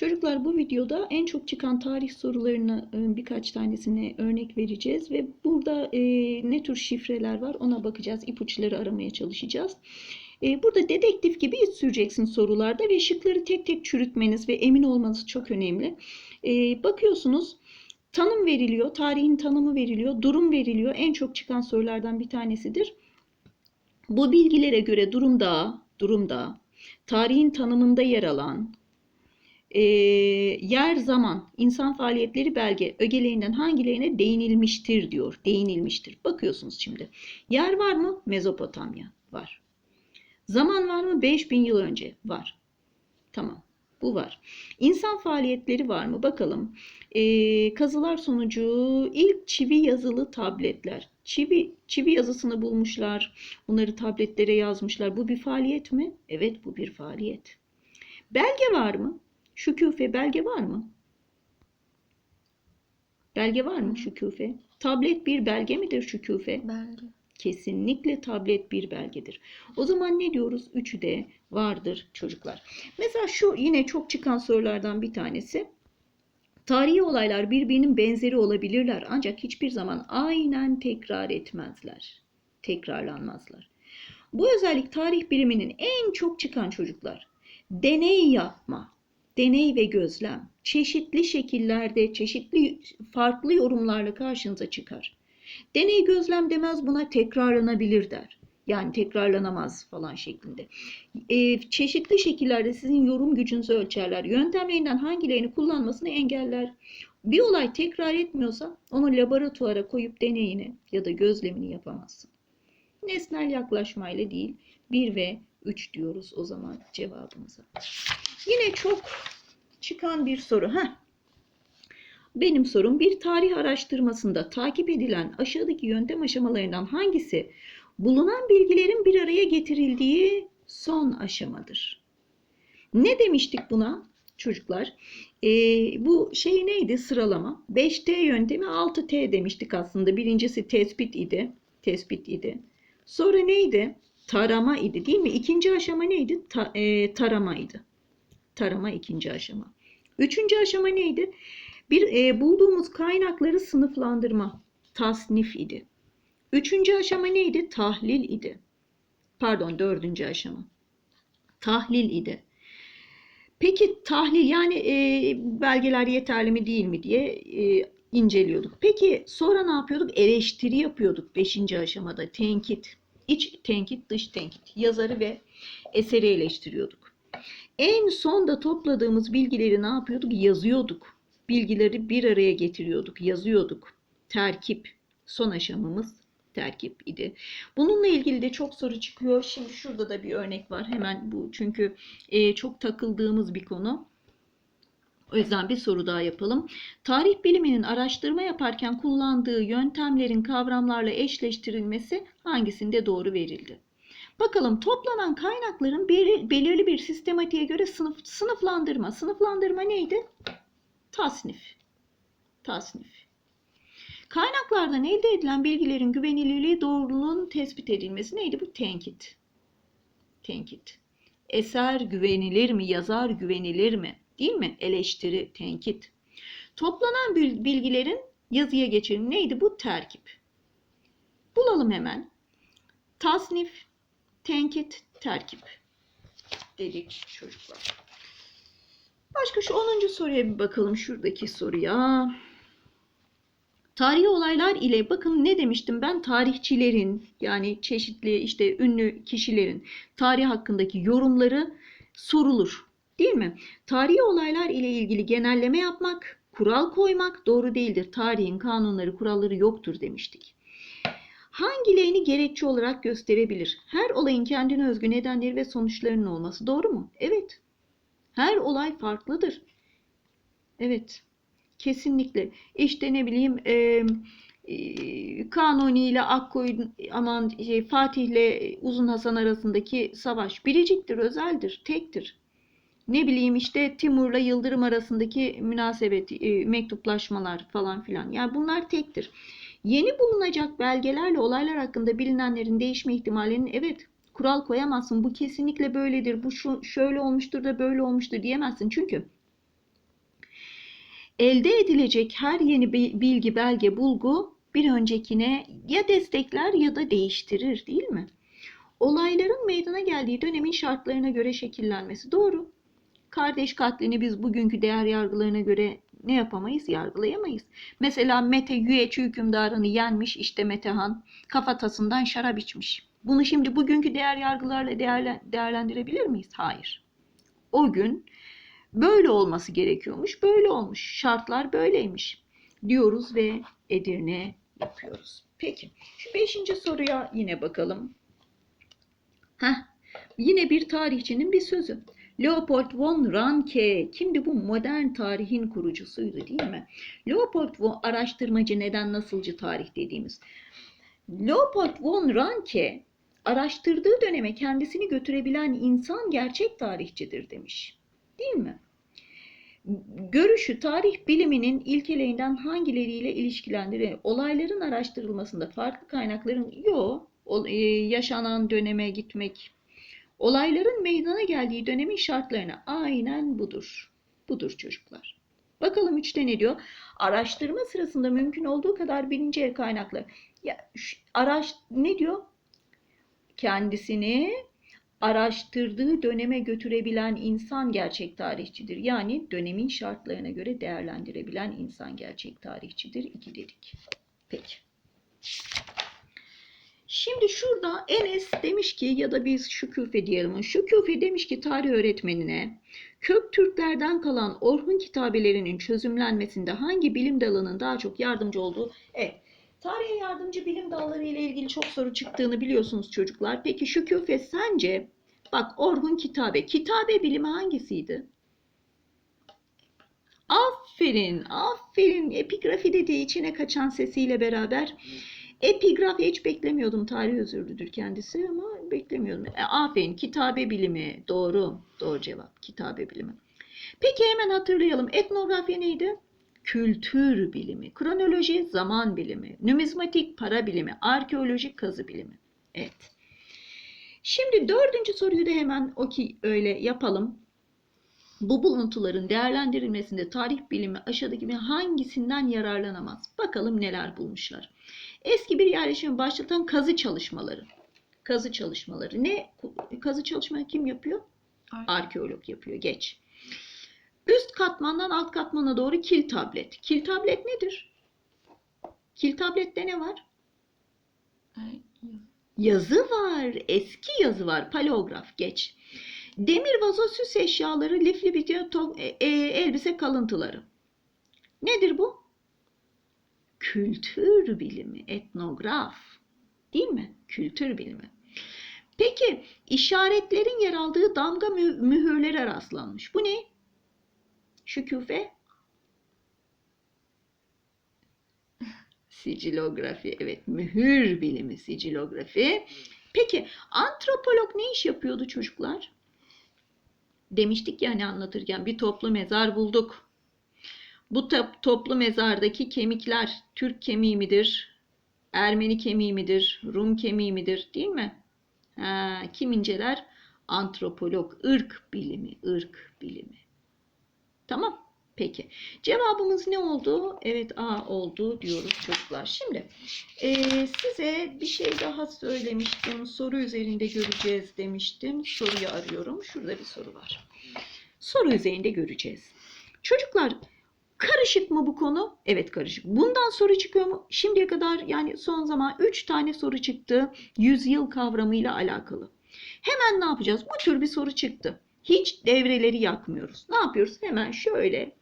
Çocuklar bu videoda en çok çıkan tarih sorularını e, birkaç tanesine örnek vereceğiz ve burada e, ne tür şifreler var ona bakacağız. ipuçları aramaya çalışacağız. E, burada dedektif gibi iç süreceksin sorularda ve şıkları tek tek çürütmeniz ve emin olmanız çok önemli. Bakıyorsunuz tanım veriliyor, tarihin tanımı veriliyor, durum veriliyor. En çok çıkan sorulardan bir tanesidir. Bu bilgilere göre durum dağı, durum dağı, tarihin tanımında yer alan, e, yer zaman insan faaliyetleri belge ögelerinden hangilerine değinilmiştir diyor. Değinilmiştir. Bakıyorsunuz şimdi. Yer var mı? Mezopotamya var. Zaman var mı? 5000 yıl önce var. Tamam. Bu var. İnsan faaliyetleri var mı? Bakalım. E, kazılar sonucu ilk çivi yazılı tabletler. Çivi, çivi yazısını bulmuşlar. Bunları tabletlere yazmışlar. Bu bir faaliyet mi? Evet bu bir faaliyet. Belge var mı? Şüküfe belge var mı? Belge var mı şüküfe? Tablet bir belge midir şüküfe? Belge. Kesinlikle tablet bir belgedir. O zaman ne diyoruz? Üçü de vardır çocuklar. Mesela şu yine çok çıkan sorulardan bir tanesi. Tarihi olaylar birbirinin benzeri olabilirler ancak hiçbir zaman aynen tekrar etmezler. Tekrarlanmazlar. Bu özellik tarih biliminin en çok çıkan çocuklar. Deney yapma, deney ve gözlem çeşitli şekillerde, çeşitli farklı yorumlarla karşınıza çıkar. Deney gözlem demez buna tekrarlanabilir der. Yani tekrarlanamaz falan şeklinde. Ee, çeşitli şekillerde sizin yorum gücünüzü ölçerler. Yöntemlerinden hangilerini kullanmasını engeller. Bir olay tekrar etmiyorsa onu laboratuvara koyup deneyini ya da gözlemini yapamazsın. Nesnel yaklaşmayla değil 1 ve 3 diyoruz o zaman cevabımıza. Yine çok çıkan bir soru. Heh. Benim sorum bir tarih araştırmasında takip edilen aşağıdaki yöntem aşamalarından hangisi bulunan bilgilerin bir araya getirildiği son aşamadır? Ne demiştik buna çocuklar? Ee, bu şey neydi sıralama? 5T yöntemi 6T demiştik aslında. Birincisi tespit idi. Tespit idi. Sonra neydi? Tarama idi değil mi? İkinci aşama neydi? Ta, e, taramaydı. Tarama ikinci aşama. Üçüncü aşama neydi? Bir e, bulduğumuz kaynakları sınıflandırma, tasnif idi. Üçüncü aşama neydi? Tahlil idi. Pardon, dördüncü aşama. Tahlil idi. Peki tahlil yani e, belgeler yeterli mi değil mi diye e, inceliyorduk. Peki sonra ne yapıyorduk? Eleştiri yapıyorduk beşinci aşamada. Tenkit. İç tenkit, dış tenkit. Yazarı ve eseri eleştiriyorduk. En son da topladığımız bilgileri ne yapıyorduk? Yazıyorduk. Bilgileri bir araya getiriyorduk, yazıyorduk. Terkip. Son aşamamız terkip idi. Bununla ilgili de çok soru çıkıyor. Şimdi şurada da bir örnek var. Hemen bu çünkü e, çok takıldığımız bir konu. O yüzden bir soru daha yapalım. Tarih biliminin araştırma yaparken kullandığı yöntemlerin kavramlarla eşleştirilmesi hangisinde doğru verildi? Bakalım toplanan kaynakların belirli bir sistematiğe göre sınıf, sınıflandırma. Sınıflandırma neydi? Tasnif. Tasnif. Kaynaklardan elde edilen bilgilerin güvenilirliği doğruluğun tespit edilmesi neydi bu? Tenkit. Tenkit. Eser güvenilir mi? Yazar güvenilir mi? Değil mi? Eleştiri, tenkit. Toplanan bilgilerin yazıya geçirimi neydi bu? Terkip. Bulalım hemen. Tasnif, tenkit, terkip dedik çocuklar. Başka şu 10. soruya bir bakalım şuradaki soruya. Tarihi olaylar ile bakın ne demiştim ben tarihçilerin yani çeşitli işte ünlü kişilerin tarih hakkındaki yorumları sorulur. Değil mi? Tarihi olaylar ile ilgili genelleme yapmak, kural koymak doğru değildir. Tarihin kanunları, kuralları yoktur demiştik. Hangilerini gerekçe olarak gösterebilir? Her olayın kendine özgü nedenleri ve sonuçlarının olması doğru mu? Evet. Her olay farklıdır. Evet. Kesinlikle. İşte ne bileyim e, e, Kanuni ile Akkoyun aman şey, Fatih ile Uzun Hasan arasındaki savaş biriciktir, özeldir, tektir. Ne bileyim işte Timur'la Yıldırım arasındaki münasebet, e, mektuplaşmalar falan filan. Yani bunlar tektir. Yeni bulunacak belgelerle olaylar hakkında bilinenlerin değişme ihtimalinin evet kural koyamazsın. Bu kesinlikle böyledir. Bu şu, şöyle olmuştur da böyle olmuştur diyemezsin. Çünkü elde edilecek her yeni bi- bilgi, belge, bulgu bir öncekine ya destekler ya da değiştirir değil mi? Olayların meydana geldiği dönemin şartlarına göre şekillenmesi doğru. Kardeş katlini biz bugünkü değer yargılarına göre ne yapamayız? Yargılayamayız. Mesela Mete Güyeçi hükümdarını yenmiş işte Metehan kafatasından şarap içmiş. Bunu şimdi bugünkü değer yargılarla değerle- değerlendirebilir miyiz? Hayır. O gün böyle olması gerekiyormuş, böyle olmuş. Şartlar böyleymiş diyoruz ve Edirne yapıyoruz. Peki, şu beşinci soruya yine bakalım. Heh, yine bir tarihçinin bir sözü. Leopold von Ranke, kimdi bu modern tarihin kurucusuydu değil mi? Leopold von araştırmacı neden nasılcı tarih dediğimiz. Leopold von Ranke araştırdığı döneme kendisini götürebilen insan gerçek tarihçidir demiş. Değil mi? Görüşü tarih biliminin ilkelerinden hangileriyle ilişkilendirir? Olayların araştırılmasında farklı kaynakların yok. Yaşanan döneme gitmek. Olayların meydana geldiği dönemin şartlarına aynen budur. Budur çocuklar. Bakalım üçte ne diyor? Araştırma sırasında mümkün olduğu kadar birinci el kaynaklar. Ya şu- araş ne diyor? Kendisini araştırdığı döneme götürebilen insan gerçek tarihçidir. Yani dönemin şartlarına göre değerlendirebilen insan gerçek tarihçidir. İki dedik. Peki. Şimdi şurada Enes demiş ki ya da biz Şüküfe diyelim. Şüküfe demiş ki tarih öğretmenine Kök Türklerden kalan Orhun kitabelerinin çözümlenmesinde hangi bilim dalının daha çok yardımcı olduğu? Evet. Tarihe yardımcı bilim dalları ile ilgili çok soru çıktığını biliyorsunuz çocuklar. Peki Şüküfe sence bak Orhun kitabe. Kitabe bilimi hangisiydi? Aferin, aferin. Epigrafi dediği içine kaçan sesiyle beraber. Epigraf hiç beklemiyordum. Tarih özürlüdür kendisi ama beklemiyordum. E, aferin. Kitabe bilimi. Doğru. Doğru cevap. Kitabe bilimi. Peki hemen hatırlayalım. Etnografya neydi? Kültür bilimi. Kronoloji zaman bilimi. Numizmatik para bilimi. Arkeolojik kazı bilimi. Evet. Şimdi dördüncü soruyu da hemen o ki öyle yapalım. Bu buluntuların değerlendirilmesinde tarih bilimi aşağıdaki hangisinden yararlanamaz? Bakalım neler bulmuşlar. Eski bir yerleşimi başlatan kazı çalışmaları. Kazı çalışmaları. Ne? Kazı çalışmayı kim yapıyor? Arkeolog yapıyor. Geç. Üst katmandan alt katmana doğru kil tablet. Kil tablet nedir? Kil tablette ne var? Yazı var. Eski yazı var. Paleograf. Geç. Demir vazo süs eşyaları, lifli to- e- e- elbise kalıntıları. Nedir bu? Kültür bilimi, etnograf. Değil mi? Kültür bilimi. Peki işaretlerin yer aldığı damga mü- mühürlere rastlanmış. Bu ne? Şüküfe? Sicilografi. Evet, mühür bilimi, sicilografi. Peki antropolog ne iş yapıyordu çocuklar? Demiştik ya hani anlatırken bir toplu mezar bulduk. Bu top- toplu mezardaki kemikler Türk kemiği midir? Ermeni kemiği midir? Rum kemiği midir? Değil mi? Ha, kim inceler? Antropolog, ırk bilimi, ırk bilimi. Tamam. Peki. Cevabımız ne oldu? Evet A oldu diyoruz çocuklar. Şimdi eee, size bir şey daha söylemiştim. Soru üzerinde göreceğiz demiştim. Soruyu arıyorum. Şurada bir soru var. Soru üzerinde göreceğiz. Çocuklar karışık mı bu konu? Evet karışık. Bundan soru çıkıyor mu? Şimdiye kadar yani son zaman 3 tane soru çıktı. Yüzyıl kavramıyla alakalı. Hemen ne yapacağız? Bu tür bir soru çıktı. Hiç devreleri yakmıyoruz. Ne yapıyoruz? Hemen şöyle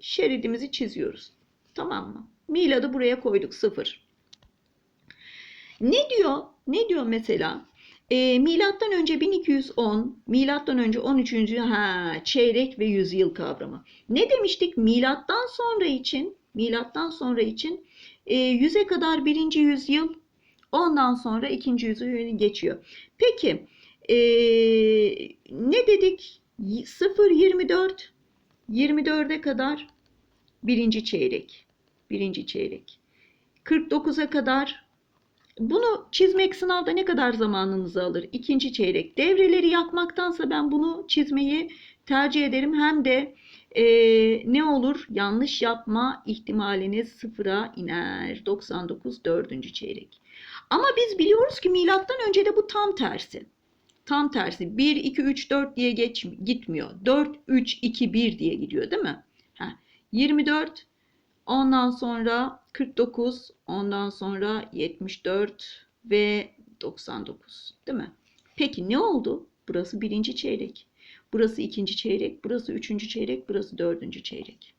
şeridimizi çiziyoruz. Tamam mı? Miladı buraya koyduk sıfır. Ne diyor? Ne diyor mesela? E, milattan önce 1210, milattan önce 13. ha çeyrek ve yüzyıl kavramı. Ne demiştik? Milattan sonra için, milattan sonra için e, 100'e kadar birinci yüzyıl, ondan sonra ikinci yüzyıl geçiyor. Peki e, ne dedik? 0 24 24'e kadar birinci çeyrek. Birinci çeyrek. 49'a kadar bunu çizmek sınavda ne kadar zamanınızı alır? İkinci çeyrek. Devreleri yakmaktansa ben bunu çizmeyi tercih ederim. Hem de e, ne olur? Yanlış yapma ihtimaliniz sıfıra iner. 99 dördüncü çeyrek. Ama biz biliyoruz ki milattan önce de bu tam tersi. Tam tersi 1, 2, 3, 4 diye geç, gitmiyor. 4, 3, 2, 1 diye gidiyor değil mi? Heh. 24, ondan sonra 49, ondan sonra 74 ve 99 değil mi? Peki ne oldu? Burası birinci çeyrek. Burası ikinci çeyrek, burası üçüncü çeyrek, burası dördüncü çeyrek.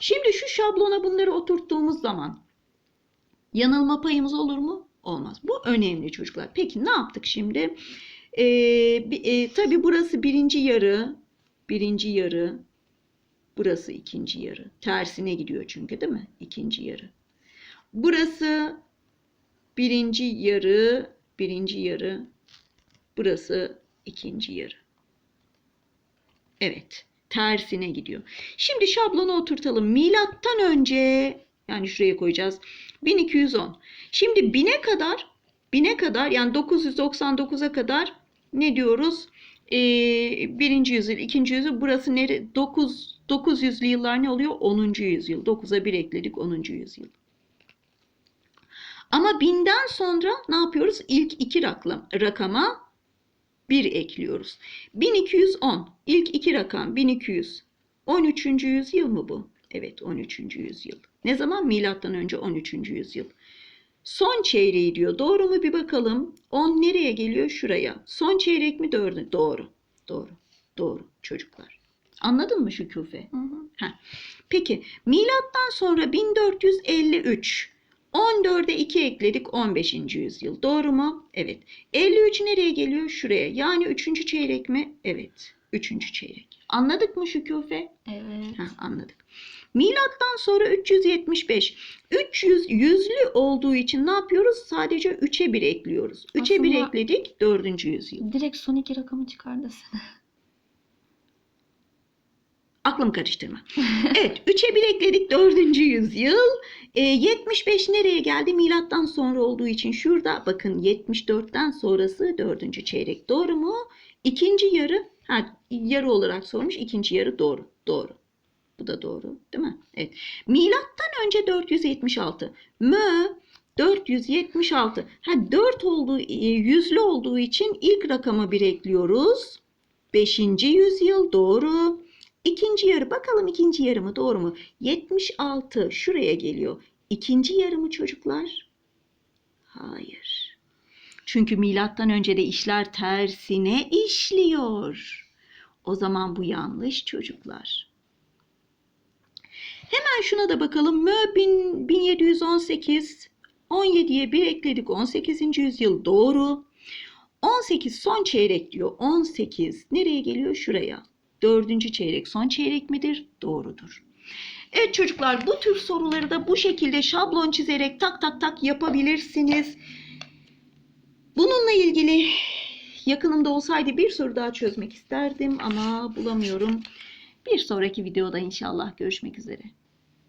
Şimdi şu şablona bunları oturttuğumuz zaman yanılma payımız olur mu? Olmaz. Bu önemli çocuklar. Peki ne yaptık şimdi? Ee, e, tabii burası birinci yarı, birinci yarı, burası ikinci yarı. Tersine gidiyor çünkü değil mi? İkinci yarı. Burası birinci yarı, birinci yarı, burası ikinci yarı. Evet, tersine gidiyor. Şimdi şablonu oturtalım. Milattan önce yani şuraya koyacağız. 1210. Şimdi 1000'e kadar 1000'e kadar yani 999'a kadar ne diyoruz? Ee, birinci yüzyıl, ikinci yüzyıl. Burası nere? 9 900'lü yıllar ne oluyor? 10. yüzyıl. 9'a 1 ekledik 10. yüzyıl. Ama 1000'den sonra ne yapıyoruz? İlk iki rakam, rakama 1 ekliyoruz. 1210 ilk iki rakam 1200. 13. yüzyıl mı bu? Evet 13. yüzyıl. Ne zaman? Milattan önce 13. yüzyıl. Son çeyreği diyor. Doğru mu bir bakalım. 10 nereye geliyor? Şuraya. Son çeyrek mi? Doğru. Doğru. Doğru. Doğru çocuklar. Anladın mı Şükufe? Hı hı. Peki milattan sonra 1453. 14'e 2 ekledik 15. yüzyıl. Doğru mu? Evet. 53 nereye geliyor? Şuraya. Yani 3. çeyrek mi? Evet. 3. çeyrek. Anladık mı Şükufe? Evet. Heh, anladık. Milattan sonra 375. 300 yüzlü olduğu için ne yapıyoruz? Sadece 3'e 1 ekliyoruz. 3'e 1 Aslında- ekledik 4. yüzyıl. Direkt son iki rakamı çıkar desene. Aklım karıştırma. Evet 3'e 1 ekledik 4. yüzyıl. E, 75 nereye geldi? Milattan sonra olduğu için şurada bakın 74'ten sonrası 4. çeyrek. Doğru mu? İkinci yarı ha, yarı olarak sormuş. ikinci yarı doğru. Doğru. Bu da doğru değil mi? Evet. Milattan önce 476. Mö 476. Ha 4 olduğu e, yüzlü olduğu için ilk rakama 1 ekliyoruz. 5. yüzyıl doğru. İkinci yarı bakalım ikinci yarı mı doğru mu? 76 şuraya geliyor. İkinci yarı mı çocuklar? Hayır. Çünkü milattan önce de işler tersine işliyor. O zaman bu yanlış çocuklar. Hemen şuna da bakalım. Mö bin- 1718 17'ye 1 ekledik 18. yüzyıl doğru. 18 son çeyrek diyor. 18 nereye geliyor? Şuraya. Dördüncü çeyrek son çeyrek midir? Doğrudur. Evet çocuklar bu tür soruları da bu şekilde şablon çizerek tak tak tak yapabilirsiniz. Bununla ilgili yakınımda olsaydı bir soru daha çözmek isterdim ama bulamıyorum. Bir sonraki videoda inşallah görüşmek üzere.